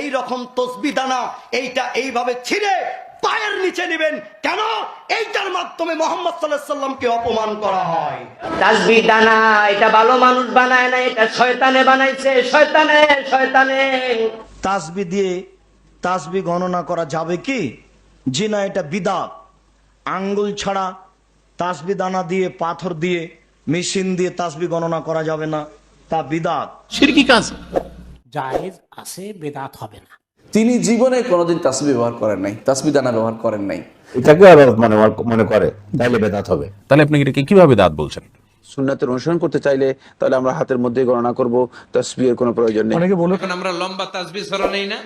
এই রকম তসবি দানা এইটা এইভাবে ছিঁড়ে পায়ের নিচে নেবেন। কেন? এইটার মাধ্যমে মোহাম্মদ সাল্লাহ সাল্লামকে অপমান করা হয়। তাসবি দানা এটা ভালো মানুষ বানায় না এটা শয়তানে বানাইছে। শয়তানে শয়তানে। তাসবি দিয়ে তাসবি গণনা করা যাবে কি? জি না এটা বিদাত। আঙ্গুল ছাড়া তাসবি দানা দিয়ে পাথর দিয়ে মেশিন দিয়ে তাসবি গণনা করা যাবে না তা বিদাত। সিরকি কাজ। জায়েজ আছে বেদাত হবে না। তিনি জীবনে কোনোদিন তাসবি ব্যবহার করেন নাই তাসবি দানা ব্যবহার করেন নাই। এটাকে আবার মনে মনে করে তাইলে বেদাত হবে। তাহলে আপনি এটাকে কীভাবে দাঁত বলছেন? সুন্নাতের অনুসরণ করতে চাইলে তাহলে আমরা হাতের মধ্যে গণনা করব তসবিহের কোনো প্রয়োজন নেই। এখন আমরা লম্বা তাসবি সরা নেই না।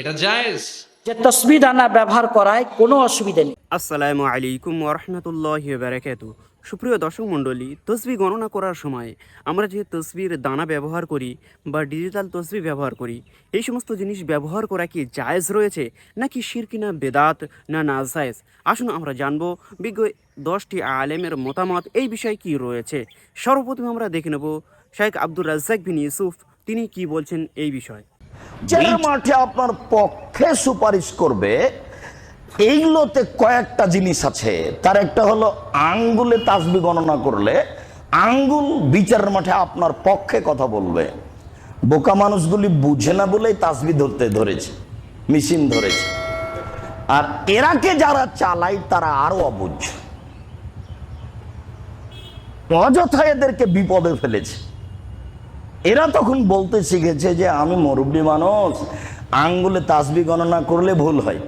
এটা জায়েজ। যে তসবি দানা ব্যবহার করায় কোনো অসুবিধা নেই। আসসালামু আলাইকুম ওরহমতুল্লাহ বারাকাতু সুপ্রিয় দর্শক মণ্ডলী, তসবি গণনা করার সময় আমরা যে তসবির দানা ব্যবহার করি বা ডিজিটাল তসবি ব্যবহার করি, এই সমস্ত জিনিস ব্যবহার করা কি জায়েজ রয়েছে নাকি শিরকিনা, বেদাত না নাজায়েজ? আসুন আমরা জানব বিজ্ঞ দশটি আলেমের মতামত এই বিষয়ে কি রয়েছে। সর্বপ্রথমে আমরা দেখে নেব শেখ আব্দুল রাজ্জাক বিন ইউসুফ, তিনি কি বলছেন এই বিষয়ে। যে মাঠে আপনার পক্ষে সুপারিশ করবে এইগুলোতে কয়েকটা জিনিস আছে। তার একটা হলো আঙ্গুলে তাসবি গণনা করলে আঙ্গুল বিচারের মাঠে আপনার পক্ষে কথা বলবে। বোকা মানুষগুলি বুঝে না বলেই তাসবি ধরতে ধরেছে, মেশিন ধরেছে। আর এরাকে যারা চালায় তারা আরও অবুঝ। অযথা এদেরকে বিপদে ফেলেছে। এরা তখন বলতে শিখেছে যে, আমি মুরব্বী মানুষ, আঙ্গুলে তাসবি গণনা করলে ভুল হয়।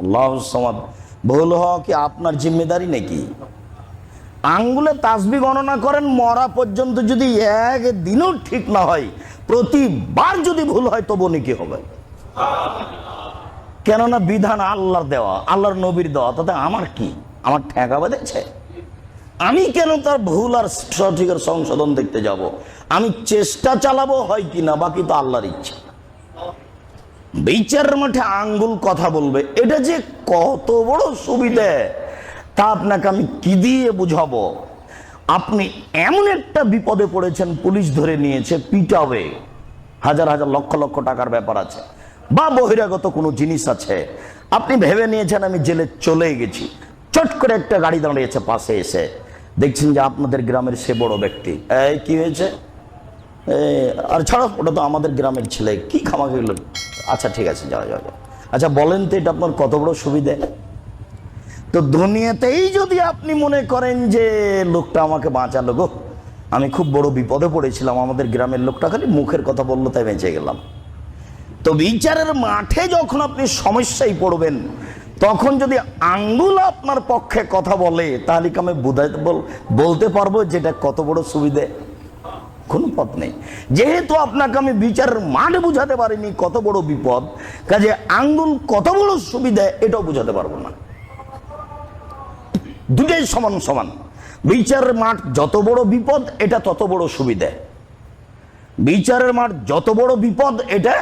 আল্লাহ ভুল হওয়া কি আপনার জিম্মেদারি নাকি? আঙ্গুলে তাসবি গণনা করেন, মরা পর্যন্ত যদি এক দিনও ঠিক না হয়, প্রতিবার যদি ভুল হয় তবু নাকি হবে। কেননা বিধান আল্লাহর দেওয়া, আল্লাহর নবীর দেওয়া, তাতে আমার কি? আমার ঠেকা বেঁধেছে? আমি কেন তার ভুল আর সঠিকের সংশোধন দেখতে যাব? আমি চেষ্টা চালাবো, হয় কিনা বাকি তো আল্লাহর ইচ্ছা। বিচারের মাঠে আঙ্গুল কথা বলবে। এটা যে কত বড় সুবিধে। তা আপনাকে আমি কি দিয়ে বুঝাবো? আপনি এমন একটা বিপদে পড়েছেন, পুলিশ ধরে নিয়েছে, পিটাবে। হাজার হাজার লক্ষ লক্ষ টাকার ব্যাপার আছে। বা বহিরাগত কোনো জিনিস আছে। আপনি ভেবে নিয়েছেন, আমি জেলে চলে গেছি। চট করে একটা গাড়ি দাঁড়িয়েছে, পাশে এসে। দেখছেন যে আপনাদের গ্রামের সে বড় ব্যক্তি। কি হয়েছে? আর ছাড়ো, ওটা তো আমাদের গ্রামের ছেলে। কি খামাকে গেল আচ্ছা ঠিক আছে যাওয়া যাও যাও। আচ্ছা বলেন তো, এটা আপনার কত বড় সুবিধে? তো দুনিয়াতেই যদি আপনি মনে করেন যে লোকটা আমাকে বাঁচালো, গো, আমি খুব বড় বিপদে পড়েছিলাম, আমাদের গ্রামের লোকটা খালি মুখের কথা বলল, তাই বেঁচে গেলাম। তো বিচারের মাঠে যখন আপনি সমস্যায় পড়বেন, তখন যদি আঙ্গুল আপনার পক্ষে কথা বলে, তাহলে কি আমি বুঝাইতে বল- বলতে পারব যেটা কত বড় সুবিধে? কোনো পথ নেই। যেহেতু আপনাকে আমি বিচারের মাঠে বুঝাতে পারিনি কত বড় বিপদ, কাজে আঙ্গুল কত বড় সুবিধা এটাও বুঝাতে পারব না। দুটাই সমান সমান। বিচারের মাঠ যত বড় বিপদ, এটা তত বড় সুবিধা। বিচারের মাঠ যত বড় বিপদ, এটা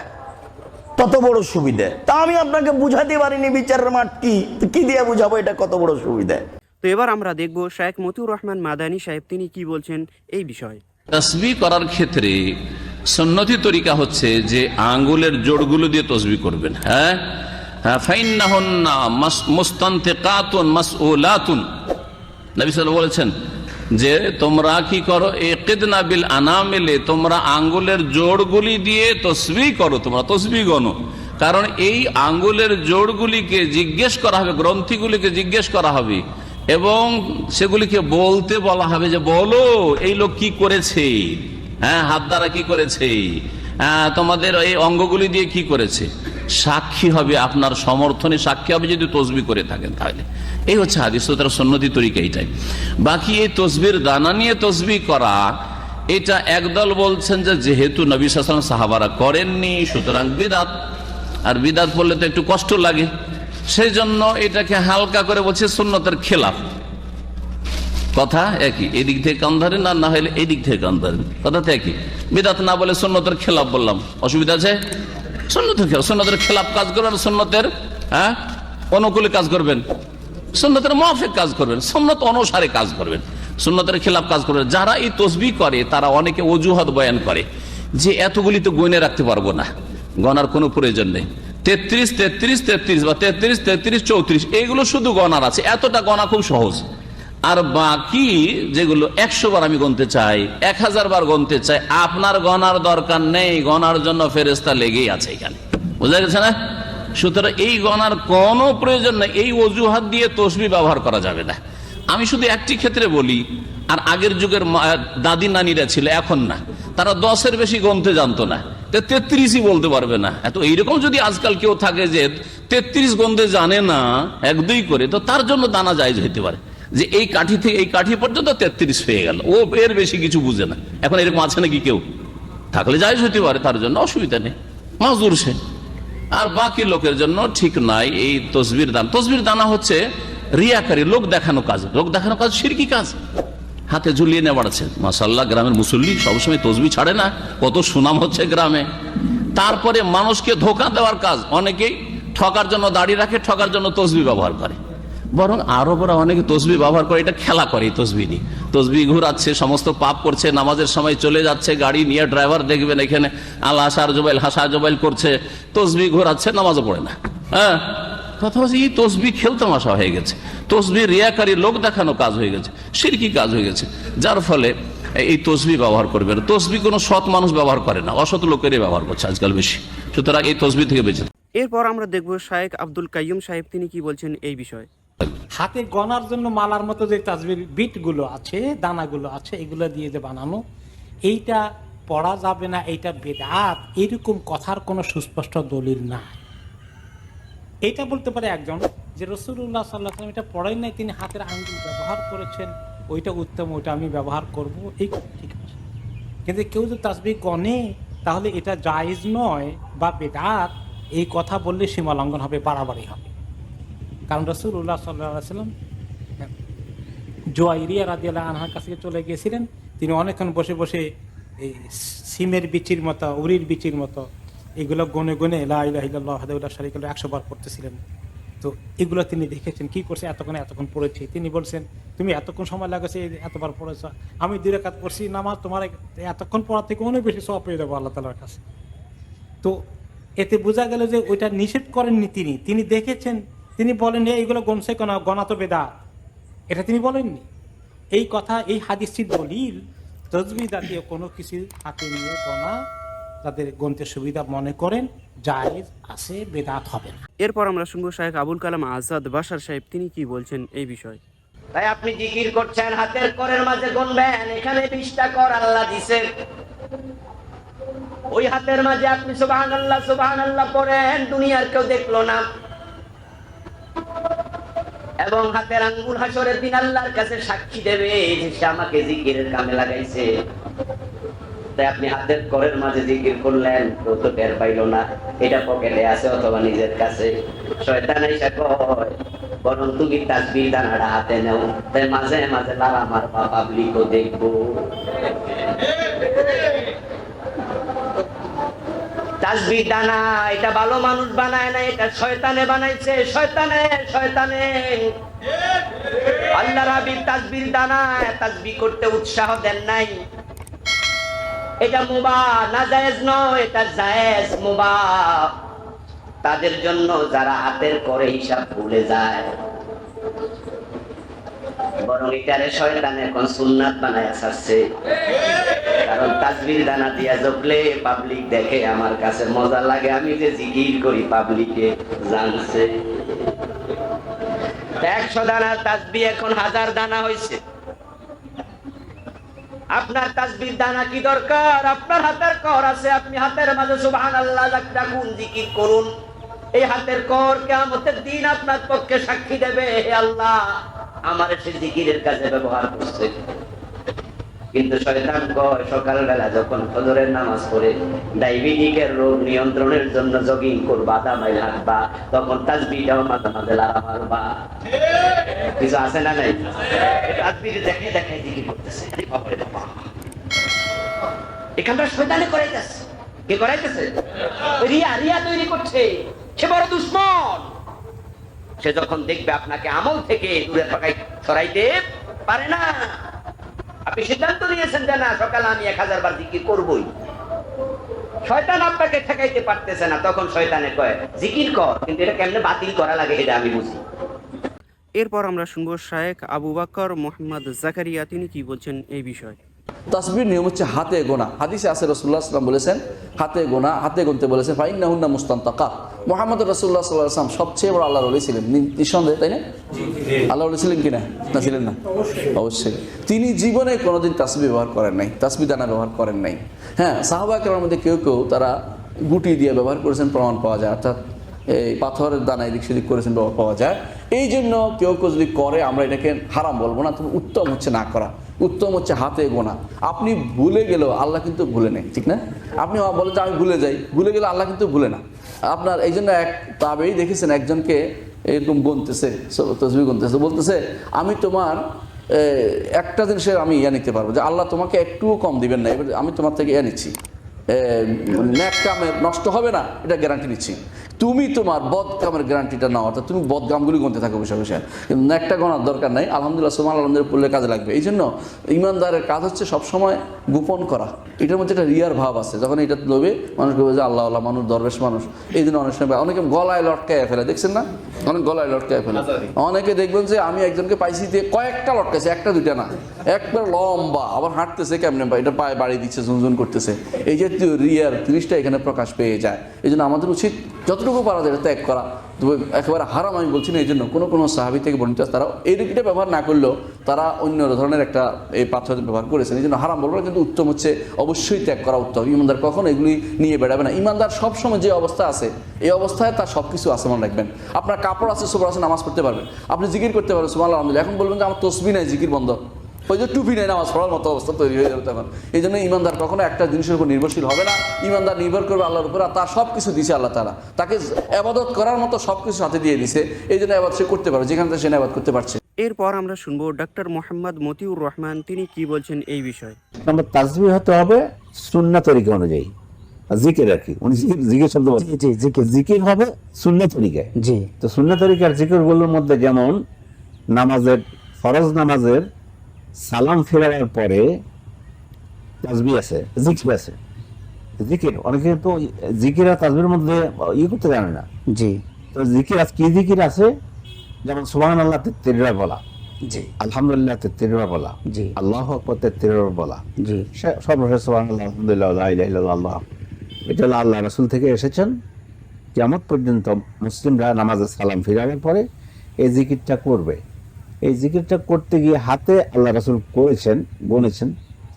তত বড় সুবিধা। তা আমি আপনাকে বুঝাতে পারিনি বিচারের মাঠ কি। কি দিয়ে বুঝাবো এটা কত বড় সুবিধা? তো এবার আমরা দেখব শেখ মতিউর রহমান মাদানী সাহেব, তিনি কি বলছেন এই বিষয়ে। তসবি করার ক্ষেত্রে সন্নতি তরিকা হচ্ছে যে আঙ্গুলের জোড়গুলো দিয়ে তসবি করবেন হ্যাঁ? হ্যাঁ বলেছেন যে, তোমরা কি করো? একিদনা বিল আনামিলে, তোমরা আঙ্গুলের জোড়গুলি দিয়ে তসবি করো, তোমরা তসবি গণো। কারণ এই আঙ্গুলের জোড়গুলিকে জিজ্ঞেস করা হবে, গ্রন্থিগুলিকে জিজ্ঞেস করা হবে। এবং সেগুলিকে বলতে বলা হবে যে, বলো, এই লোক কি করেছে? হ্যাঁ হাত দ্বারা কি করেছে? তোমাদের এই অঙ্গগুলি দিয়ে কি করেছে? সাক্ষী হবে, আপনার সমর্থনে সাক্ষী হবে যদি তসবি করে থাকেন তাহলে। এই হচ্ছে হাদিস তো তার সন্ন্যতি তরিকা এইটাই বাকি এই তসবির দানা নিয়ে তসবি করা, এটা একদল বলছেন যে, যেহেতু নবী সাহাবারা করেননি, সুতরাং বিদাত। আর বিদাত বললে তো একটু কষ্ট লাগে। সেই জন্য এটাকে হালকা করে বলছে সুন্নতের খেলাফ। কথা একই, এদিক থেকে কান ধরেন আর না হলে এদিক থেকে কান ধরেন কথা তো একই। বিদাত না বলে সুন্নতের খেলাফ বললাম। অসুবিধা আছে? সুন্নতের খেলাফ সুন্নতের খেলাফ কাজ করবেন সুন্নতের হ্যাঁ? অনুকূলে কাজ করবেন। সুন্নতের মাফিক কাজ করবেন। সুন্নত অনুসারে কাজ করবেন। সুন্নতের খেলাফ কাজ করবেন। যারা এই তসবি করে, তারা অনেকে অজুহাত বয়ান করে যে এতগুলি তো গয়নে রাখতে পারব না। গনার কোনো প্রয়োজন নেই। তেত্রিশ তেত্রিশ তেত্রিশ বা তেত্রিশ তেত্রিশ, চৌত্রিশ, এগুলো শুধু গনার আছে। এতটা গনা খুব সহজ। আর বাকি যেগুলো একশো বার আমি গনতে চাই, এক হাজার বার গনতে চাই, আপনার গনার দরকার নেই গনার জন্য ফেরেস্তা লেগেই আছে এখানে। বোঝা গেছে না? সুতরাং এই গনার কোনো প্রয়োজন নেই, এই অজুহাত দিয়ে তসবি ব্যবহার করা যাবে না। আমি শুধু একটি ক্ষেত্রে বলি, আর আগের যুগের দাদি নানিরা ছিল, এখন না। তারা দশের বেশি গনতে জানতো না। তেত্রিশই বলতে পারবে না। এত এইরকম যদি আজকাল কেউ থাকে যে তেত্রিশ গন্ধে জানে না, এক দুই করে, তো তার জন্য দানা জায়জ হইতে পারে। যে এই কাঠি থেকে, এই কাঠি পর্যন্ত তেত্রিশ হয়ে গেল। ও এর বেশি কিছু বুঝে না। এখন এরকম আছে নাকি কেউ? থাকলে জায়জ হইতে পারে, তার জন্য অসুবিধা নেই। মাজুর সে। আর বাকি লোকের জন্য ঠিক নাই এই তসবির দান। তসবির দানা হচ্ছে রিয়াকারী, লোক দেখানো কাজ। লোক দেখানো কাজ সিরকি কাজ। হাতে ঝুলিয়ে নেওয়া আছে। মাসাল্লাহ গ্রামের মুসল্লি সবসময় তসবি ছাড়ে না। কত সুনাম হচ্ছে গ্রামে। তারপরে মানুষকে ধোকা দেওয়ার কাজ। অনেকেই ঠকার জন্য দাঁড়িয়ে রাখে, ঠকার জন্য তসবি ব্যবহার করে। বরং আরও আরবরা অনেকে তসবি ব্যবহার করে, এটা খেলা করে তসবি নিয়ে। তসবি ঘুরাচ্ছে, সমস্ত পাপ করছে, নামাজের সময় চলে যাচ্ছে, গাড়ি নিয়ে ড্রাইভার দেখবেন এখানে আল্লাহ হাসার জোবাইল, হাসা জোবাইল করছে, তসবি ঘোরাচ্ছে, নামাজও পড়ে না। হ্যাঁ? কথা হচ্ছে এই তসবি খেলতামাশা হয়ে গেছে। তসবি রিয়াকারী লোক দেখানো কাজ হয়ে গেছে সিরকি কাজ হয়ে গেছে। যার ফলে এই তসবি ব্যবহার করবে না। তসবি কোনো সৎ মানুষ ব্যবহার করে না অসৎ লোকেরই ব্যবহার করছে আজকাল বেশি। সুতরাং এই তসবি থেকে বেঁচে এরপর আমরা দেখব শায়েক আব্দুল কাইয়ুম সাহেব তিনি কি বলছেন এই বিষয়ে। হাতে গনার জন্য মালার মতো যে তাজবির বিটগুলো আছে দানাগুলো আছে এগুলো দিয়ে যে বানানো এইটা পড়া যাবে না এইটা বেদাত। এরকম কথার কোনো সুস্পষ্ট দলিল নাই। এইটা বলতে পারে একজন যে রসুল্লাহ সাল্লাহ সাল্লাম এটা পড়াই নাই, তিনি হাতের আঙ্গুল ব্যবহার করেছেন, ওইটা উত্তম, ওইটা আমি ব্যবহার করব, এই ঠিক আছে। কিন্তু কেউ যদি তাসবি গনে তাহলে এটা জায়েজ নয় বা বেদাত, এই কথা বললে সীমা লঙ্ঘন হবে, বাড়াবাড়ি হবে। কারণ রসুল্লাহ সাল্লাহ সাল্লাম জোয়াইরিয়া রাজিয়াল্লাহ আনহার কাছে চলে গিয়েছিলেন। তিনি অনেকক্ষণ বসে বসে এই সিমের বিচির মতো, উরির বিচির মতো এগুলো গনে গনে একশো বার পড়তেছিলেন। তো এগুলো তিনি দেখেছেন কি করছে এতক্ষণ এতক্ষণ পড়েছি। তিনি বলছেন তুমি এতক্ষণ সময় লাগেছে এতবার পড়েছ। আমি দুই রেখাত পড়ছি নামাজ তোমার এতক্ষণ পড়ার থেকে অনেক বেশি সব পেয়ে যাব আল্লাহ তালার কাছে। তো এতে বোঝা গেল যে ওইটা নিষেধ করেননি তিনি। তিনি দেখেছেন তিনি বলেন "এ, এইগুলো গনছে কেন? গণা তো বেদা এটা তিনি বলেননি। এই কথা এই হাদিসটির দলিল তসবি জাতীয় কোনো কিছু হাতে নিয়ে গণা তাদের গন্তে সুবিধা মনে করেন জায়েজ আছে বেদাত হবে না। এরপর আমরা শুনব শায়েক আবুল কালাম আজাদ বাসার সাহেব তিনি কি বলছেন এই বিষয়ে। তাই আপনি জিকির করছেন হাতের করের মাঝে গুনবেন এখানে বিশটা কর আল্লাহ দিছে। ওই হাতের মাঝে আপনি সুবাহান আল্লাহ সুবাহান আল্লাহ পড়েন দুনিয়ার কেউ দেখল না। এবং হাতের আঙ্গুল হাসরের দিন আল্লাহর কাছে সাক্ষী দেবে যে সে আমাকে জিকিরের কামে লাগাইছে। তাই আপনি হাতের করের মাঝে জিকির করলেন কেউ তো টের পাইল না। এটা পকেটে আছে অথবা নিজের কাছে। শয়তান এসে কয়, বরং তুমি তাসবির দানাটা হাতে নেও, তাই মাঝে মাঝে লালা তাসবির দানা এটা ভালো মানুষ বানায় না, এটা শয়তানে বানাইছে, শয়তানে শয়তানে। আল্লাহ রাবির তাসবির দানা তাসবি করতে উৎসাহ দেন নাই। এটা মুবা না জায়েজ নয়, এটা জায়েজ মুবা তাদের জন্য যারা হাতের করে হিসাব ভুলে যায়। বরং এটারে শয়তান এখন সুন্নাত বানায় আসছে কারণ তাজবির দানা দিয়া জপলে পাবলিক দেখে আমার কাছে মজা লাগে, আমি যে জিকির করি পাবলিকে জানছে। একশো দানার তাজবি এখন হাজার দানা হয়েছে আপনার তাসবির দানা কি দরকার? আপনার হাতের কর আছে, আপনি হাতের মাঝে সুবহান আল্লাহ ডাকুন জিকির করুন? এই হাতের কর কেমতের দিন আপনার পক্ষে সাক্ষী দেবে, হে আল্লাহ। আমার সে জিকিরের কাজে ব্যবহার করছে। কিন্তু শয়তান কয়, সকালবেলা যখন ফজরের নামাজ পড়ে, ডায়াবেটিকের রোগ নিয়ন্ত্রণের জন্য জগিং করবা মাইল হাঁটবা তখন তাসবিটাও মাঝে মাঝে লাড়া মারবা। কিছু আছে না নাই? তাসবি দেখে দেখে জিকির করতেছে এখানটা শয়তানে করাইতেছে। কে করাইতেছে? রিয়া রিয়া তৈরি করছে। সে বড় দুশ্মন। সে যখন দেখবে আপনাকে আমল থেকে দূরে সরাইতে পারে না। আপনি সিদ্ধান্ত নিয়েছেন যে না সকালে আমি এক হাজার বার জিকির করবই। শয়তান আপনাকে ঠেকাইতে পারতেছে না তখন শয়তানে কয় জিকির কর কিন্তু এটা কেমনে বাতিল করা লাগে এটা আমি বুঝি। এরপর আমরা শুনব শায়েখ আবু বাকর মোহাম্মদ জাকারিয়া তিনি কি বলছেন এই বিষয়ে? তাসবির নিয়ম হচ্ছে হাতে গোনা। হাদিসে আছে রসুল্লাহ সাল্লাম বলেছেন হাতে গোনা হাতে গুনতে বলেছেন ফাইন্না হুন্না মুস্তান তাকা মোহাম্মদ রসুল্লাহ সাল্লাহ আসলাম সবচেয়ে বড় আল্লাহ রলি ছিলেন। নিঃসন্দেহে, তাই না? আল্লাহ রলি ছিলেন কিনা না? ছিলেন না? অবশ্যই। তিনি জীবনে কোনোদিন তাসবি ব্যবহার করেন নাই, তাসবি দানা ব্যবহার করেন নাই। হ্যাঁ সাহাবা কেরামের মধ্যে কেউ কেউ তারা গুটি দিয়ে ব্যবহার করেছেন, প্রমাণ পাওয়া যায়। অর্থাৎ এই পাথরের দানা এদিক সেদিক করেছেন, ব্যবহার পাওয়া যায়। এই জন্য কেউ কেউ যদি করে, আমরা এটাকে হারাম বলব না, তবে উত্তম হচ্ছে না করা। উত্তম হচ্ছে হাতে গোনা। আপনি ভুলে গেলেও আল্লাহ কিন্তু ভুলে নেই, ঠিক না? আপনি বলেন যে, আমি ভুলে যাই। ভুলে গেলে আল্লাহ কিন্তু ভুলে না। আপনার এই জন্য এক তাবেই দেখেছেন, একজনকে এরকম গুনতেছে তসবি গুনতেছে বলতেছে, আমি তোমার একটা জিনিসের আমি ইয়ে নিতে পারব, যে আল্লাহ তোমাকে একটুও কম দিবেন না। এবার আমি তোমার থেকে ইয়ে নিচ্ছি। নষ্ট হবে না, এটা গ্যারান্টি নিচ্ছি। তুমি তোমার বদ কামের গ্যারান্টিটা নাও অর্থাৎ তুমি বদ কামগুলি গুনতে থাকো বসে বসে কিন্তু একটা গণার দরকার নাই আলহামদুলিল্লাহ সোমান আলহামদুলিল্লাহ পড়লে কাজে লাগবে। এই জন্য ইমানদারের কাজ হচ্ছে সবসময় গোপন করা। এটার মধ্যে একটা রিয়ার ভাব আছে যখন এটা লোভে মানুষ বলবে যে আল্লাহ আল্লাহ মানুষ দরবেশ মানুষ। এই জন্য অনেক সময় অনেকে গলায় লটকায় ফেলে দেখছেন না? অনেক গলায় লটকায় ফেলে। অনেকে দেখবেন যে আমি একজনকে পাইছি দিয়ে কয়েকটা লটকাইছে একটা দুইটা না। একবার লম্বা আবার হাঁটতেছে কেমনে এটা পায়ে বাড়ি দিচ্ছে ঝুনঝুন করতেছে। এই জাতীয় রিয়ার জিনিসটা এখানে প্রকাশ পেয়ে যায়। এই জন্য আমাদের উচিত যতটুকু পারা যায় ত্যাগ করা। একেবারে হারাম আমি বলছি না এই জন্য কোনো কোনো সাহাবি থেকে বর্ণিত তারা এই দিকটা ব্যবহার না করলেও তারা অন্য ধরনের একটা এই পাথর ব্যবহার করেছেন। এই জন্য হারাম বলব কিন্তু উত্তম হচ্ছে অবশ্যই ত্যাগ করা উত্তম। ইমানদার কখনো এগুলি নিয়ে বেড়াবে না। ইমানদার সবসময় যে অবস্থা আছে, এই অবস্থায় তার সব কিছু আছে, মনে রাখবেন। আপনার কাপড় আছে সোবর আছে নামাজ পড়তে পারবেন। আপনি জিকির করতে পারবেন সুমাল আলহামদুলিল্লাহ। এখন বলবেন যে আমার তসবি নাই, জিকির বন্ধ। ওই যে টুপি নেই নামাজ পড়ার মতো অবস্থা তৈরি হয়ে যাবে তখন। এই জন্য ইমানদার কখনো একটা জিনিসের উপর নির্ভরশীল হবে না। ইমানদার নির্ভর করবে আল্লাহর উপর আর তার সব কিছু দিছে আল্লাহ তালা তাকে আবাদত করার মতো সব কিছু সাথে দিয়ে দিছে। এই জন্য আবাদ সে করতে পারবে যেখান থেকে সে আবাদ করতে পারছে। এরপর আমরা শুনব ডক্টর মোহাম্মদ মতিউর রহমান তিনি কি বলছেন এই বিষয়ে? নম্বর তাসবি হতে হবে সুন্না তরিকা অনুযায়ী। আর জিকির আর কি উনি জিকির জিকির শব্দ বলছেন। জি জিকির। জিকির হবে সুন্না তরিকায়। জি। তো সুন্না তরিকার জিকিরগুলোর মধ্যে যেমন নামাজের ফরজ নামাজের সালাম ফেরার পরে তাসবি আছে জিকির আছে। জিকির অনেকে তো জিকির আর তাসবির মধ্যে ইয়ে করতে জানে না। জি। তো জিকির আছে কি জিকির আছে? যেমন সুবহান আল্লাহ তেত্রিবার বলা। জি। আলহামদুলিল্লাহ তেত্রিবার বলা। জি। আল্লাহ আকবর তেত্রিবার বলা। জি। সর্বশেষ সুবহান আল্লাহ আলহামদুলিল্লাহ আল্লাহ। এটা হলো আল্লাহ রাসূল থেকে এসেছেন। কিয়ামত পর্যন্ত মুসলিমরা নামাজে সালাম ফিরানোর পরে এই জিকিরটা করবে। এই জিকিরটা করতে গিয়ে হাতে আল্লাহ রাসূল করেছেন গনেছেন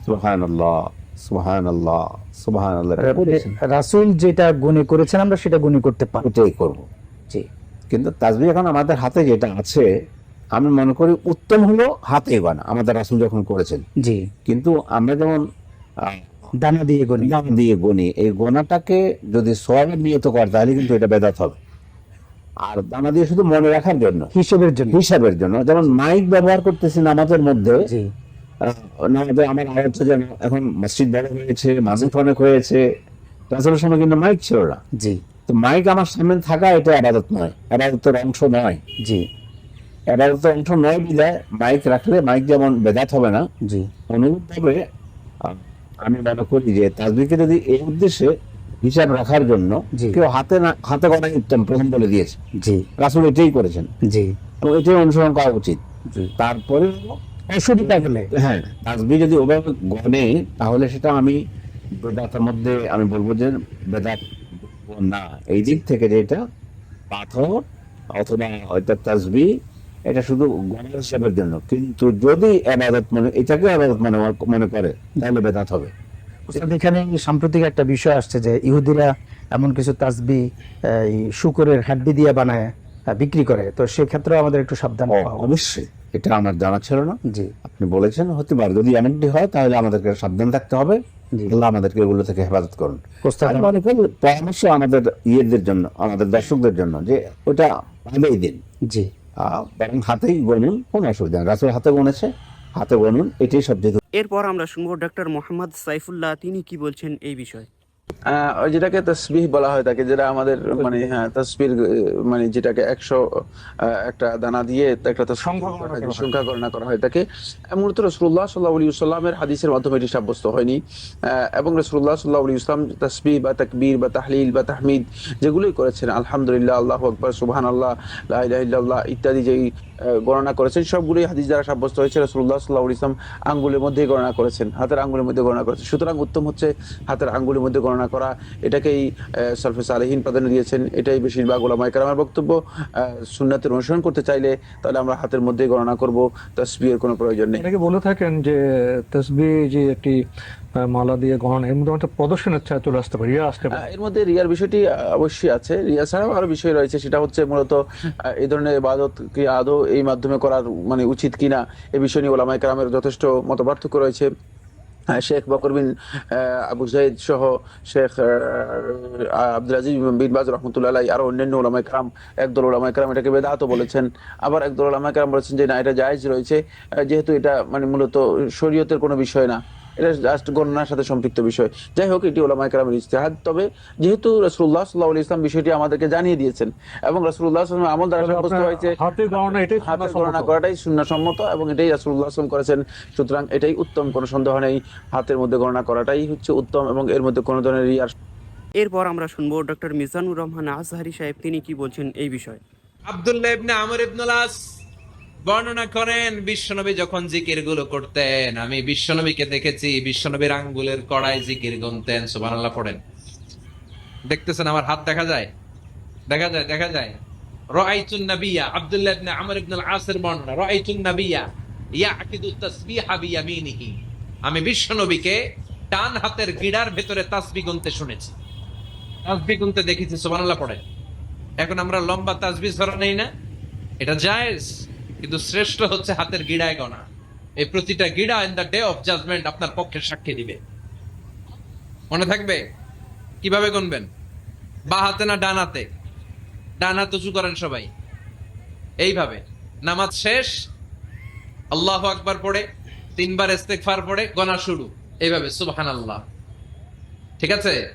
সুবহানাল্লাহ সুবহানাল্লাহ সুবহানাল্লাহ এটা করেছেন। রাসুল যেটা গুণে করেছেন আমরা সেটা গুণে করতে পারি। ওটাই করব। জি। কিন্তু তাসবিহ এখন আমাদের হাতে যেটা আছে আমি মনে করি উত্তম হলো হাতে বানা আমাদের রাসূল যখন করেছেন। জি। কিন্তু আমরা যেমন দানা দিয়ে গুণি দাম দিয়ে গনি এই গোনাটাকে যদি সোয়াবের নিয়ত করে তাহলে কিন্তু এটা বেদাত হবে। আর দানা দিয়ে শুধু মনে রাখার জন্য। হিসেবের জন্য। হিসাবের জন্য। যেমন মাইক ব্যবহার করতেছি নামাজের মধ্যে নামাজে আমার আওয়াজ যেন এখন মসজিদ বড় হয়েছে মাসজিদ অনেক হয়েছে। রাসুলের সময় কিন্তু মাইক ছিল না। জি। তো মাইক আমার সামনে থাকা এটা আবাদত নয়। আবাদতের অংশ নয়। জি। আবাদতের অংশ নয় বিদায় মাইক রাখলে মাইক যেমন বেদাত হবে না জি। অনুরূপভাবে আহ, আমি মনে করি যে তাজবিকে যদি এই উদ্দেশ্যে হিসাব রাখার জন্য। কেউ হাতে না হাতে গণাই উত্তম প্রথম বলে দিয়েছে। জি। রাসুল এটাই করেছেন। জি। তো এটাই অনুসরণ করা উচিত। তারপরে হ্যাঁ তাজবি যদি ওভাবে গণে তাহলে সেটা আমি বেদাতের মধ্যে আমি বলব যে বেদাত না। এই দিক থেকে যে এটা পাথর অথবা হয়তো তাজবি এটা শুধু গণের হিসাবের জন্য। কিন্তু যদি আবাদত মনে এটাকে আবাদত মনে মনে করে তাহলে বেদাত হবে। এখানে সাম্প্রতিক একটা বিষয় আসছে যে ইহুদিরা এমন কিছু তাসবি শুকরের হাড্ডি দিয়ে বানায় বিক্রি করে। তো সেক্ষেত্রে আমাদের একটু সাবধান অবশ্যই। এটা আমার জানা ছিল না। জি। আপনি বলেছেন হতে পারে। যদি এমনটি হয় তাহলে আমাদেরকে সাবধান থাকতে হবে। আল্লাহ আমাদেরকে এগুলো থেকে হেফাজত করুন। পরামর্শ আমাদের ইয়েদের জন্য আমাদের দর্শকদের জন্য যে ওটা আগেই দিন। জি। বরং হাতেই গনুন কোনো অসুবিধা রাসুল হাতে গনেছে হাতে গনুন এটাই সবচেয়ে এরপর আমরা শুনব ডক্টর মোহাম্মদ সাইফুল্লাহ তিনি কি বলছেন এই বিষয়ে? যেটাকে তসবিহ বলা হয় তাকে যেটা আমাদের মানে হ্যাঁ তসবির মানে যেটাকে একশো একটা দানা দিয়ে একটা সংখ্যা গণনা করা হয়। গণনা তাকে। মূলত রসুল্লাহ সাল্লাহ আলী সাল্লামের হাদিসের মাধ্যমে এটি সাব্যস্ত হয়নি। এবং রসুল্লাহ সাল্লাহ আলী ইসলাম তসবিহ বা তাকবীর বা তাহলিল বা তাহমিদ যেগুলোই করেছেন আলহামদুলিল্লাহ আল্লাহ আকবর সুবহান আল্লাহ লাহ ইত্যাদি যেই গণনা করেছেন। সবগুলোই হাদিস দ্বারা সাব্যস্ত হয়েছে। রসুল্লাহ সাল্লাহ ইসলাম আঙ্গুলের মধ্যেই গণনা করেছেন। হাতের আঙ্গুলের মধ্যে গণনা করেছেন। সুতরাং উত্তম হচ্ছে হাতের আঙ্গুলের মধ্যে গণনা করা। এটাকেই সলফে সালেহীন প্রাধান্য দিয়েছেন। এটাই বেশিরভাগ ওলামাইকার আমার বক্তব্য। সুন্নাতের অনুসরণ করতে চাইলে তাহলে আমরা হাতের মধ্যেই গণনা করব। তসবিহের কোনো প্রয়োজন নেই। অনেকে বলে থাকেন যে তসবি যে একটি মালা দিয়ে গহন, এর মধ্যে একটা প্রদর্শনের ছায়া চলে আসতে পারে। ইয়ে আসতে পারে। এর মধ্যে রিয়ার বিষয়টি অবশ্যই আছে। রিয়া ছাড়াও আরও বিষয় রয়েছে, সেটা হচ্ছে মূলত এই ধরনের ইবাদত কি আদৌ এই মাধ্যমে করার মানে উচিত কিনা, এ বিষয় নিয়ে ওলামাই কালামের যথেষ্ট মতপার্থক্য রয়েছে। শেখ বকর বিন আবু জাইদ সহ শেখ আব্দুল আজিজ বিন বাজ রহমতুল্লাহ আরও অন্যান্য ওলামাই কালাম একদল ওলামাই কালাম এটাকে বেদাতও বলেছেন। আবার একদল ওলামাই কালাম বলেছেন যে না, এটা জায়েজ রয়েছে। যেহেতু এটা মানে মূলত শরীয়তের কোনো বিষয় না এটা জাস্ট গণনার সাথে সম্পৃক্ত বিষয়। যাই হোক এটি ইজতেহাদ। তবে যেহেতু রসুল্লাহ সাল্লাহ ইসলাম বিষয়টি আমাদেরকে জানিয়ে দিয়েছেন এবং রসুল্লাহ আমল দ্বারা সাব্যস্ত হয়েছে হাতে গণনা করাটাই এবং এটাই রাসূলুল্লাহ সাল্লাল্লাহু আলাইহি ওয়াসাল্লাম করেছেন। সুতরাং এটাই উত্তম কোনো সন্দেহ নেই। হাতের মধ্যে গণনা করাটাই হচ্ছে উত্তম এবং এর মধ্যে কোনো ধরনের রিয়ার এরপর আমরা শুনব ডক্টর মিজানুর রহমান আজহারি সাহেব তিনি কি বলছেন এই বিষয়ে। আব্দুল্লাহ ইবনে আমর ইবনুল আস বর্ণনা করেন, বিশ্বনবী যখন জিকিরগুলো করতেন, আমি বিশ্বনবীকে দেখেছি, বিশ্বনবীর আঙ্গুলের কড়াই জিকির গুনতেন, সুবহানাল্লাহ পড়েন। দেখতেছেন আমার হাত দেখা যায়? দেখা যায় দেখা যায়? রাআইতুন নাবিয়্যা আব্দুল্লাহ ইবনে আমর ইবনুল আসের বর্ণনা, রাআইতুন নাবিয়্যা ইয়াকিদু তাসবিহা বিয়ামিনিহি। আমি বিশ্বনবীকে ডান হাতের গিড়ার ভেতরে তাসবিহ গুনতে শুনেছি। তাসবিহ গুনতে দেখেছি, সুবহানাল্লাহ পড়েন। এখন আমরা লম্বা তাসবিহ ধরা নেই না? এটা জায়েজ? কিন্তু শ্রেষ্ঠ হচ্ছে হাতের গিড়ায় গণা। এই প্রতিটা গিড়া in the day of judgement আপনার পক্ষে সাক্ষী দিবে। মনে থাকবে? কীভাবে গুনবেন? বা হাতে না ডান হাতে? ডান হাত উঁচু করেন সবাই। এইভাবে। নামাজ শেষ, আল্লাহ আকবার পড়ে, তিনবার ইস্তেগফার পড়ে, গণা শুরু। এইভাবে সুবহান আল্লাহ ঠিক আছে?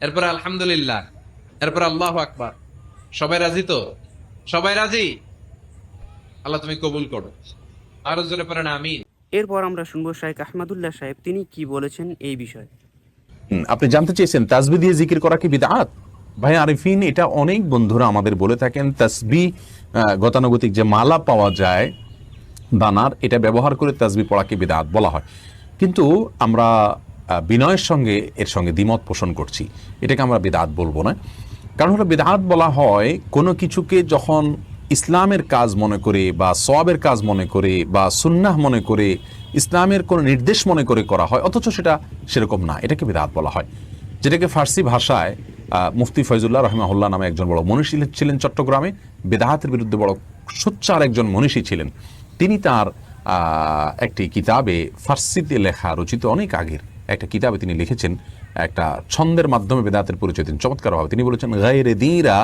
এরপরে আলহামদুলিল্লাহ। এরপর আল্লাহ আকবার। সবাই রাজি তো? সবাই রাজি? আল্লাহ তুমি কবুল করো। আরও জোরে পড়েন আমিন। এরপর আমরা শুনব শাইখ আহমদুল্লাহ সাহেব তিনি কি বলেছেন এই বিষয়ে। আপনি জানতে চেয়েছেন তাসবি দিয়ে জিকির করা কি বিদআত ভাই আরিফিন এটা অনেক বন্ধুরা আমাদের বলে থাকেন তাসবি গতানুগতিক যে মালা পাওয়া যায় দানার এটা ব্যবহার করে তাসবি পড়াকে বিদআত বলা হয়। কিন্তু আমরা আহ, বিনয়ের সঙ্গে এর সঙ্গে দ্বিমত পোষণ করছি। এটাকে আমরা বিদআত বলব না। কারণ হলো বিদআত বলা হয় কোনো কিছুকে যখন ইসলামের কাজ মনে করে বা সওয়াবের কাজ মনে করে বা সুন্নাহ মনে করে, ইসলামের কোনো নির্দেশ মনে করে করা হয়, অথচ সেটা সেরকম না। এটাকে বিদআত বলা হয়। যেটাকে ফার্সি ভাষায় মুফতি ফয়জুল্লাহ রহমাহুল্লাহ নামে একজন বড় মনীষী ছিলেন চট্টগ্রামে। বেদাহাতের বিরুদ্ধে বড় সোচ্চার একজন মনীষী ছিলেন। তিনি তার একটি কিতাবে ফার্সিতে লেখা রচিত অনেক আগের একটা কিতাবে তিনি লিখেছেন। একটা ছন্দের মাধ্যমে বেদাতের পরিচয় দিন চমৎকারভাবে তিনি বলেছেন, গায়েরে দিরা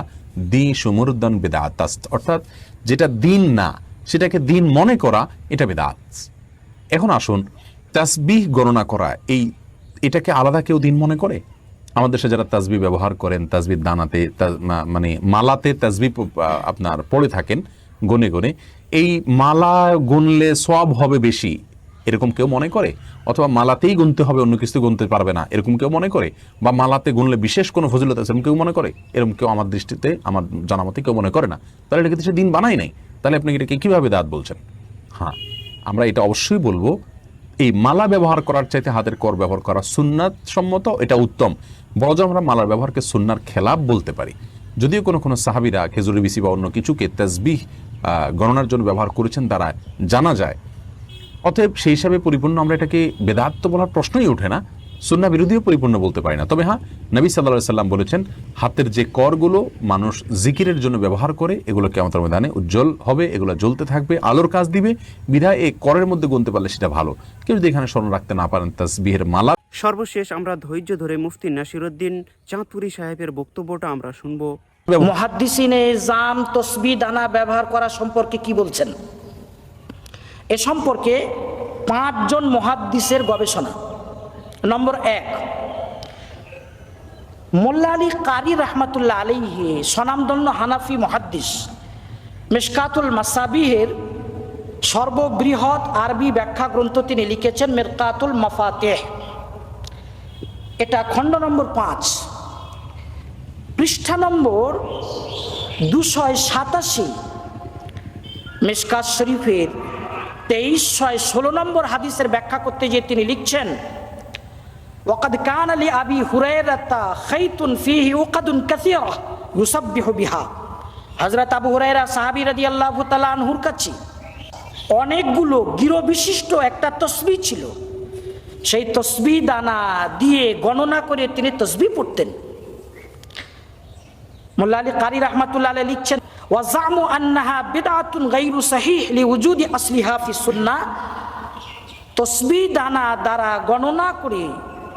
দি সুমুরদ্দন বেদাত। অর্থাৎ যেটা দিন না, সেটাকে দিন মনে করা, এটা বেদাত। এখন আসুন, তাসবিহ গণনা করা, এই, এটাকে আলাদা কেউ দিন মনে করে? আমাদের দেশে যারা তাসবি ব্যবহার করেন তাসবির দানাতে মানে মালাতে তাসবি আপনার পড়ে থাকেন, গনে গনে, এই মালা গুনলে সব হবে বেশি। এরকম কেউ মনে করে? অথবা মালাতেই গুনতে হবে অন্য কিছু গুনতে পারবে না এরকম কেউ মনে করে? বা মালাতে গুনলে বিশেষ কোনো ফজিলত আছে এরকম কেউ মনে করে? এরকম কেউ আমার দৃষ্টিতে আমার জানামতে কেউ মনে করে না। তাহলে এটা কিন্তু সে দিন বানাই নাই? তাহলে আপনি এটাকে কীভাবে দাঁত বলছেন? হ্যাঁ আমরা এটা অবশ্যই বলব এই মালা ব্যবহার করার চাইতে হাতের কর ব্যবহার করা সুন্নাত সম্মত এটা উত্তম। বড় আমরা মালার ব্যবহারকে সুন্নার খেলাপ বলতে পারি। যদিও কোনো কোনো সাহাবিরা খেজুরি বিসি বা অন্য কিছুকে তসবিহ আহ, গণনার জন্য ব্যবহার করেছেন তারা জানা যায় অতএব সেই হিসাবে পরিপূর্ণ আমরা এটাকে বেদাত্ত বলার প্রশ্নই ওঠে না সুন্না বিরোধীও পরিপূর্ণ বলতে পারি না। তবে হ্যাঁ নবী সাল্লাহ সাল্লাম বলেছেন হাতের যে করগুলো মানুষ জিকিরের জন্য ব্যবহার করে এগুলো কেমন ময়দানে উজ্জ্বল হবে এগুলো জ্বলতে থাকবে আলোর কাজ দিবে বিধায় এই করের মধ্যে গুনতে পারলে সেটা ভালো। কেউ যদি এখানে স্মরণ রাখতে না পারেন তাসবিহের মালা সর্বশেষ আমরা ধৈর্য ধরে মুফতি নাসিরুদ্দিন চাঁদপুরি সাহেবের বক্তব্যটা আমরা শুনব। মহাদ্দিসিনে জাম তসবি দানা ব্যবহার করা সম্পর্কে কি বলছেন? এ সম্পর্কে পাঁচজন মহাদ্দিসের গবেষণা। নম্বর এক, মোল্লা আলী কারি রহমাতুল্লাহ আলিহে স্বনামধন্য হানাফি মহাদ্দিস মেশকাতুল মাসাবিহের সর্ববৃহৎ আরবি ব্যাখ্যা গ্রন্থ তিনি লিখেছেন মেরকাতুল মাফাতেহ। এটা খণ্ড নম্বর পাঁচ। পৃষ্ঠা নম্বর দুশয় সাতাশি মেশকাত শরীফের তেইশ, ছয়, ষোলো নম্বর হাদিসের ব্যাখ্যা করতে গিয়ে তিনি লিখছেন, ওয়াকাদ কান আলী আবি হুরায়রাতা খাইতুন ফিহি উকাদুন কাসীরা ইউসাব্বিহু বিহা। হযরত আবু হুরায়রা সাহাবী রাদিয়াল্লাহু তাআলা আনহুর কাছে অনেকগুলো গিরো বিশিষ্ট একটা তসবি ছিল। সেই তসবি দানা দিয়ে গণনা করে তিনি তসবি পড়তেন। মোল্লা আলী কারি রহমাতুল্লাহ লিখছেন ওয়াজামু আন্নাহা বিদআতুন গায়রু সাহিহ লিউজুদি আসলিহা ফি সুন্নাহ তসবি দানা দ্বারা গণনা করে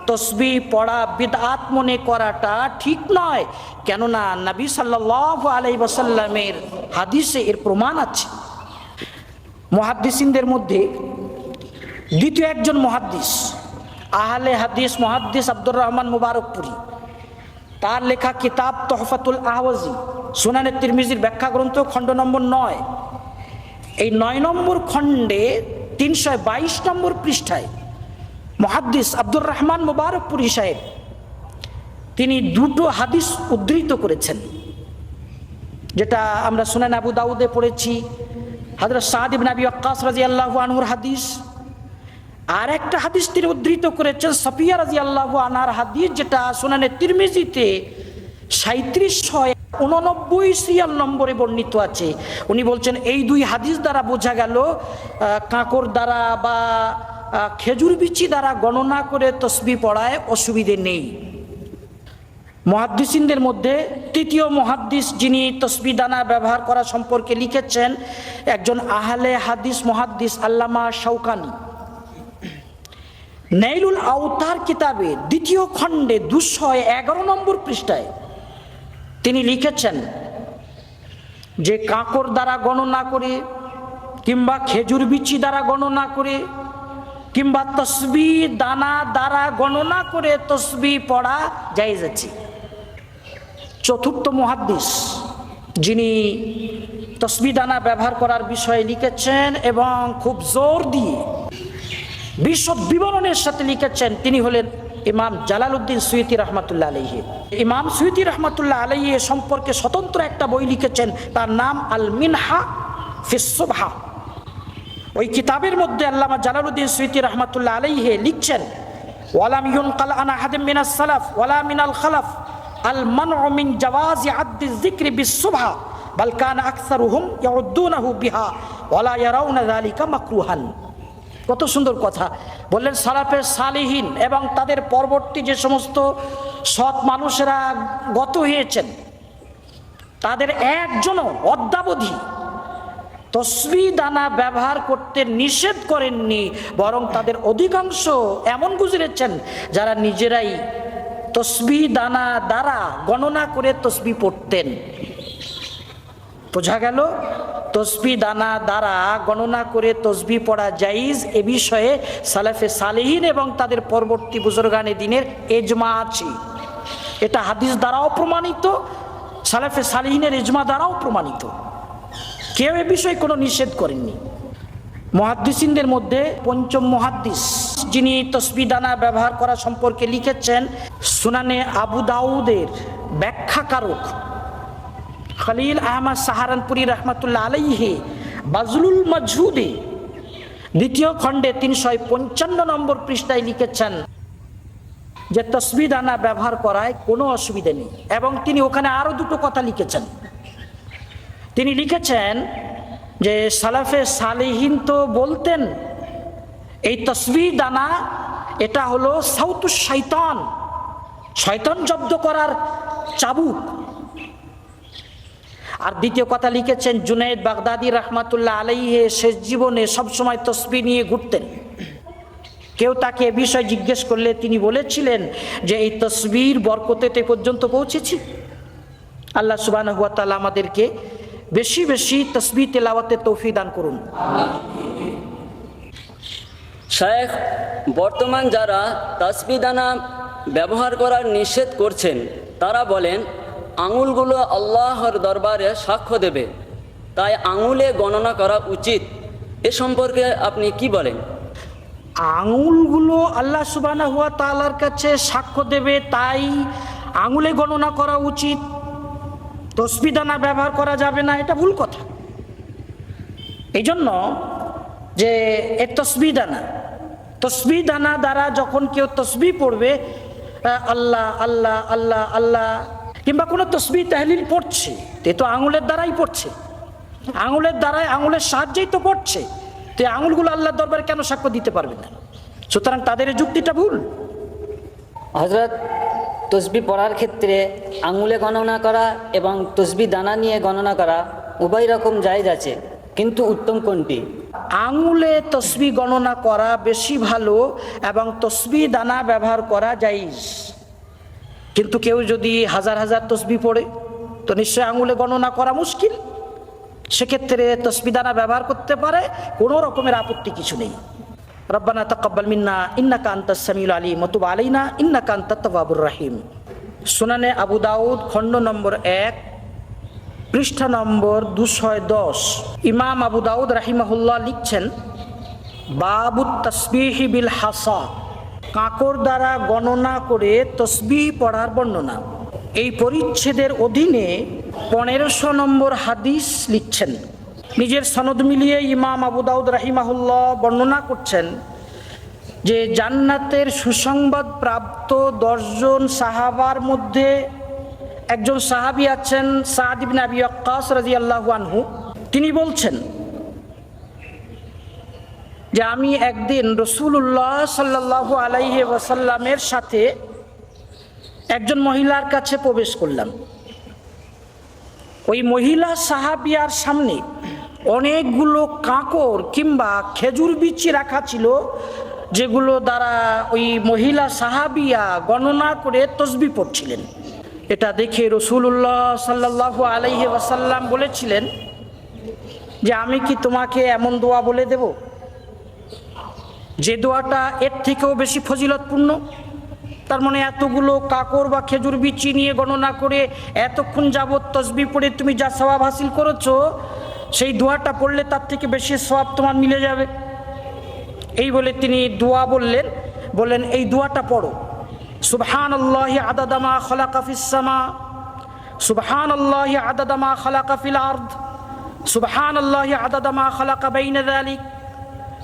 তসবি পড়া বিদআত মনে করাটা ঠিক নয়, কেননা নবী সাল্লাল্লাহু আলাইহি ওয়াসাল্লামের হাদিসে এর প্রমাণ আছে। মুহাদ্দিসিনদের মধ্যে দ্বিতীয় একজন মুহাদ্দিস, আহলে হাদিস মুহাদ্দিস আব্দুর রহমান মুবারকপুরি। তার লেখা কিতাব তহফাতুল আহওয়াজি, সুনানে তিরমিজির ব্যাখ্যা গ্রন্থ খণ্ড নম্বর নয়। এই নয় নম্বর খণ্ডে তিনশো বাইশ নম্বর পৃষ্ঠায় মহাদ্দিস আব্দুর রহমান মুবারকপুরি সাহেব তিনি দুটো হাদিস উদ্ধৃত করেছেন, যেটা আমরা সুনান আবু দাউদে পড়েছি, হাজরত সাদিব নাবি আক্কাস রাজি আল্লাহ আনহুর হাদিস আর একটা হাদিস তিনি উদ্ধৃত করেছেন সফিয়া রাজি আল্লাহ আনার হাদিস, যেটা সুনানে তিরমিজিতে ছয় উননব্বই সিরিয়াল নম্বরে বর্ণিত আছে। উনি বলছেন, এই দুই হাদিস দ্বারা বোঝা গেল কাঁকর দ্বারা বা খেজুর বিচি দ্বারা গণনা করে তসবি পড়ায় অসুবিধে নেই। মহাদ্দিসিনদের মধ্যে তৃতীয় মহাদ্দিস যিনি তসবি দানা ব্যবহার করা সম্পর্কে লিখেছেন, একজন আহলে হাদিস মহাদ্দিস আল্লামা শৌকানি নেইলুল আওতার কিতাবে দ্বিতীয় খণ্ডে দুশো এগারো নম্বর পৃষ্ঠায় তিনি লিখেছেন যে কাঁকর দ্বারা গণনা করে কিংবা খেজুর বিচি দ্বারা গণনা করে কিংবা তসবি দানা দ্বারা গণনা করে তসবি পড়া জায়েজ আছে। চতুর্থ মহাদ্দিস যিনি তসবি দানা ব্যবহার করার বিষয়ে লিখেছেন এবং খুব জোর দিয়ে বিশদ বিবরণের সাথে লিখেছেন তিনি হলেন ইমাম জালালউদ্দিন সুইতি রহমাতুল্লাহ আলহি ইমাম সুইতি রহমতুল্লাহ আলহি সম্পর্কে স্বতন্ত্র একটা বই লিখেছেন, তার নাম আল মিনহা ফিসুবহা ওই কিতাবের মধ্যে আল্লামা জালালউদ্দিন সুইতি রহমতুল্লাহ আলাইহে লিখছেন, ওয়ালাম ইউনকাল আন আহাদিম মিনাস সালাফ, ওয়ালা মিনাল খালাফ। আল মানউ মিন জাওয়াজি আদ্দি যিকরি বিসুবহা বাল কান আকসারুহুম ইয়াউদ্দুনাহু বিহা, ওয়ালা ইয়ারাউনা যালিকা মাকরুহান। কত সুন্দর কথা। বললেন সালাফের সালিহীন এবং তাদের পরবর্তী যে সমস্ত সৎ মানুষেরা গত হয়েছেন, তাদের একজনও অদ্যাবধি তসবি দানা ব্যবহার করতে নিষেধ করেননি, বরং তাদের অধিকাংশ এমন গুজরেছেন যারা নিজেরাই তসবি দানা দ্বারা গণনা করে তসবি পড়তেন। বোঝা গেল? তসবি দানা দ্বারা গণনা করে তসবি পড়া জাইজ এ বিষয়ে সালেফে সালেহীন এবং তাদের পরবর্তী বুজুর্গানে দিনের এজমা আছে। এটা হাদিস দ্বারাও প্রমাণিত, সালেফে সালেহীনের এজমা দ্বারাও প্রমাণিত। কেউ এ বিষয়ে কোনো নিষেধ করেননি। মহাদ্দিসিনদের মধ্যে পঞ্চম মহাদ্দিস, যিনি তসবি দানা ব্যবহার করা সম্পর্কে লিখেছেন, সুনানে আবু দাউদের ব্যাখ্যাকারক। খলিল আহমদ সাহারানপুরি রহমতুল্লাহ আলাইহে, বাজলুল মজহুদে দ্বিতীয় খণ্ডে তিনশো পঞ্চান্ন নম্বর পৃষ্ঠায় লিখেছেন যে তসবি দানা ব্যবহার করায় কোনো অসুবিধে নেই। এবং তিনি ওখানে আরও দুটো কথা লিখেছেন। তিনি লিখেছেন যে সালাফে সালেহীন তো বলতেন, এই তসবি দানা এটা হলো সাউতু শৈতান শয়তান জব্দ করার চাবুক। আর দ্বিতীয় কথা লিখেছেন, জুনাইদ বাগদাদি রহমাতুল্লাহ আলাইহে শেষ জীবনে সবসময় তসবি নিয়ে ঘুরতেন। কেউ তাকে এ বিষয়ে জিজ্ঞেস করলে তিনি বলেছিলেন যে, এই তসবির বরকতে পর্যন্ত পৌঁছেছি। আল্লাহ সুবান সুবাহ আমাদেরকে বেশি বেশি তসবি তেলাওয়াতে তৌফি দান করুন। শায়েখ, বর্তমান যারা তাসবি দানা ব্যবহার করার নিষেধ করছেন, তারা বলেন আঙুলগুলো আল্লাহর দরবারে সাক্ষ্য দেবে। তাই আঙুলে গণনা করা উচিত। এ সম্পর্কে আপনি কি বলেন? আঙুলগুলো আল্লাহ সুবানা হুয়া তালার কাছে সাক্ষ্য দেবে, তাই আঙুলে গণনা করা উচিত। তসবিদানা ব্যবহার করা যাবে না, এটা ভুল কথা। এই জন্য যে এ তসবিদানা তসবিদানা দ্বারা যখন কেউ তসবি পড়বে আল্লাহ আল্লাহ আল্লাহ আল্লাহ কিংবা কোনো তসবি তাহলিল পড়ছে এ তো আঙুলের দ্বারাই পড়ছে। আঙুলের দ্বারাই আঙুলের সাহায্যেই তো পড়ছে তো আঙুলগুলো আল্লাহর দরবারে কেন সাক্ষ্য দিতে পারবে না? সুতরাং তাদের এই যুক্তিটা ভুল। হজরত তসবি পড়ার ক্ষেত্রে আঙুলে গণনা করা এবং তসবি দানা নিয়ে গণনা করা উভয় রকম জায়জ আছে কিন্তু উত্তম কোনটি? আঙুলে তসবি গণনা করা বেশি ভালো এবং তসবি দানা ব্যবহার করা যাইজ কিন্তু কেউ যদি হাজার হাজার তসবি পড়ে, তো নিশ্চয়ই আঙুলে গণনা করা মুশকিল। সেক্ষেত্রে তসবি দানা ব্যবহার করতে পারে, কোনো রকমের আপত্তি কিছু নেই। রব্বানা তকব্বাল মিন্না, ইন্নাকা আন্তাস সামিউল আলী ওয়া তুব আলাইনা, ইন্নাকা আন্তাত তাওয়াবুর রাহিম। সুনানে আবু দাউদ, খণ্ড নম্বর এক, পৃষ্ঠা নম্বর দুশয় দশ। ইমাম আবু দাউদ রাহিমাহুল্লাহ লিখছেন বাবু তসবিহি বিল হাসা কাঁকর দ্বারা গণনা করে তসবি পড়ার বর্ণনা। এই পরিচ্ছেদের অধীনে পনেরোশো নম্বর হাদিস লিখছেন। নিজের সনদ মিলিয়ে ইমাম আবু দাউদ রাহিমাহুল্লাহ বর্ণনা করছেন যে জান্নাতের সুসংবাদ প্রাপ্ত দশজন সাহাবার মধ্যে একজন সাহাবি আছেন সাদ ইবনে আবি ওয়াক্কাস রাদিয়াল্লাহু আনহু। তিনি বলছেন যে আমি একদিন রসুল্লাহ সাল্লাল্লাহু আলাইহি ওয়াসাল্লামের সাথে একজন মহিলার কাছে প্রবেশ করলাম। ওই মহিলা সাহাবিয়ার সামনে অনেকগুলো কাঁকর কিংবা খেজুর বিচি রাখা ছিল, যেগুলো দ্বারা ওই মহিলা সাহাবিয়া গণনা করে তসবি পড়ছিলেন। এটা দেখে রসুল্লাহ সাল্লাহ আলাইহি ওয়াসাল্লাম বলেছিলেন যে, আমি কি তোমাকে এমন দোয়া বলে দেব? যে দোয়াটা এর থেকেও বেশি ফজিলতপূর্ণ, তার মানে এতগুলো কাকর বা খেজুর বিচি নিয়ে গণনা করে এতক্ষণ যাবৎ তসবি পড়ে তুমি যা স্বভাব হাসিল করেছ, সেই দোয়াটা পড়লে তার থেকে বেশি স্বভাব তোমার মিলে যাবে। এই বলে তিনি দোয়া বললেন বললেন, এই দোয়াটা পড়ো। সুবহান আল্লাহ আদাদামা খালাকাফিসামা সুবহান আল্লাহ আদাদামা খালাকাফিল আর্দ সুবহান আল্লাহ আদাদামা খালাকা বাইনা যালিক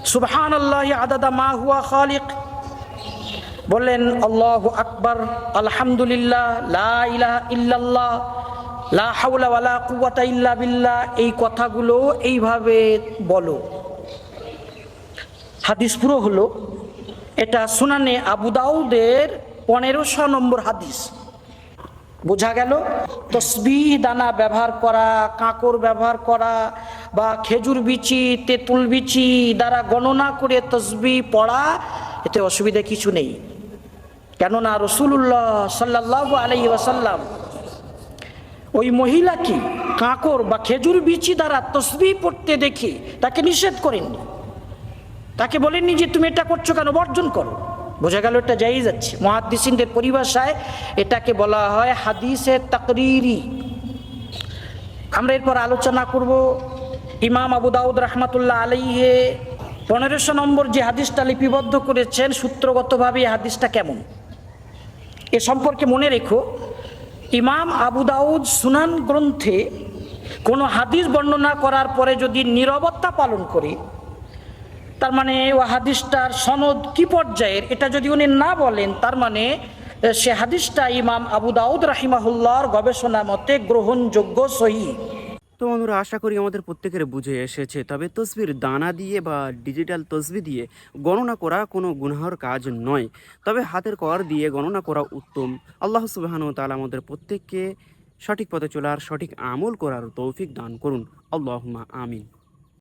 সুবহান আল্লাহ আদাদামা হুয়া খালিক। বললেন, আল্লাহু আকবার, আলহামদুলিল্লাহ, লা ইল্লাল্লাহ, লা ইল্লা বিল্লাহ, এই কথাগুলো এইভাবে বলো। হাদিস পুরো হলো, এটা সুনানে আবু দাউদের পনেরোশো নম্বর হাদিস। বোঝা গেল? তসবিহ দানা ব্যবহার করা, কাঁকর ব্যবহার করা বা খেজুর বিচি, তেঁতুল বিচি দ্বারা গণনা করে তসবি পড়া, এতে অসুবিধা কিছু নেই। কেননা রসুল্লাহ সাল্লাহ আলাই ওয়াসাল্লাম ওই মহিলাকে কাঁকর বা খেজুর বিচি দ্বারা তসবি পড়তে দেখে তাকে নিষেধ করেননি? তাকে বলেননি যে তুমি এটা করছ কেন? বর্জন করো। বোঝা গেল এটা যাই যাচ্ছে মহাদিসিনদের পরিভাষায় এটাকে বলা হয় হাদিসে তাকরিরি। আমরা এরপর আলোচনা করব ইমাম আবু দাউদ রহমাতুল্লাহ আলাইহে। পনেরোশো নম্বর যে হাদিসটা লিপিবদ্ধ করেছেন, সূত্রগতভাবে এই হাদিসটা কেমন? এ সম্পর্কে মনে রেখো, ইমাম আবু দাউদ সুনান গ্রন্থে কোনো হাদিস বর্ণনা করার পরে যদি নিরবতা পালন করে তার মানে ও হাদিসটার সনদ কি পর্যায়ের? এটা যদি উনি না বলেন, তার মানে সে হাদিসটা ইমাম আবু দাউদ রাহিমাহুল্লাহর গবেষণা মতে গ্রহণযোগ্য সহি। তো বন্ধুরা, আশা করি আমাদের প্রত্যেকের বুঝে এসেছে। তবে তসবির দানা দিয়ে বা ডিজিটাল তসবি দিয়ে গণনা করা কোনো গুনাহর কাজ নয়। তবে হাতের কর দিয়ে গণনা করা উত্তম। আল্লাহ সুবাহানু তালা আমাদের প্রত্যেককে সঠিক পথে চলার সঠিক আমল করার তৌফিক দান করুন। আল্লাহমা আমিন।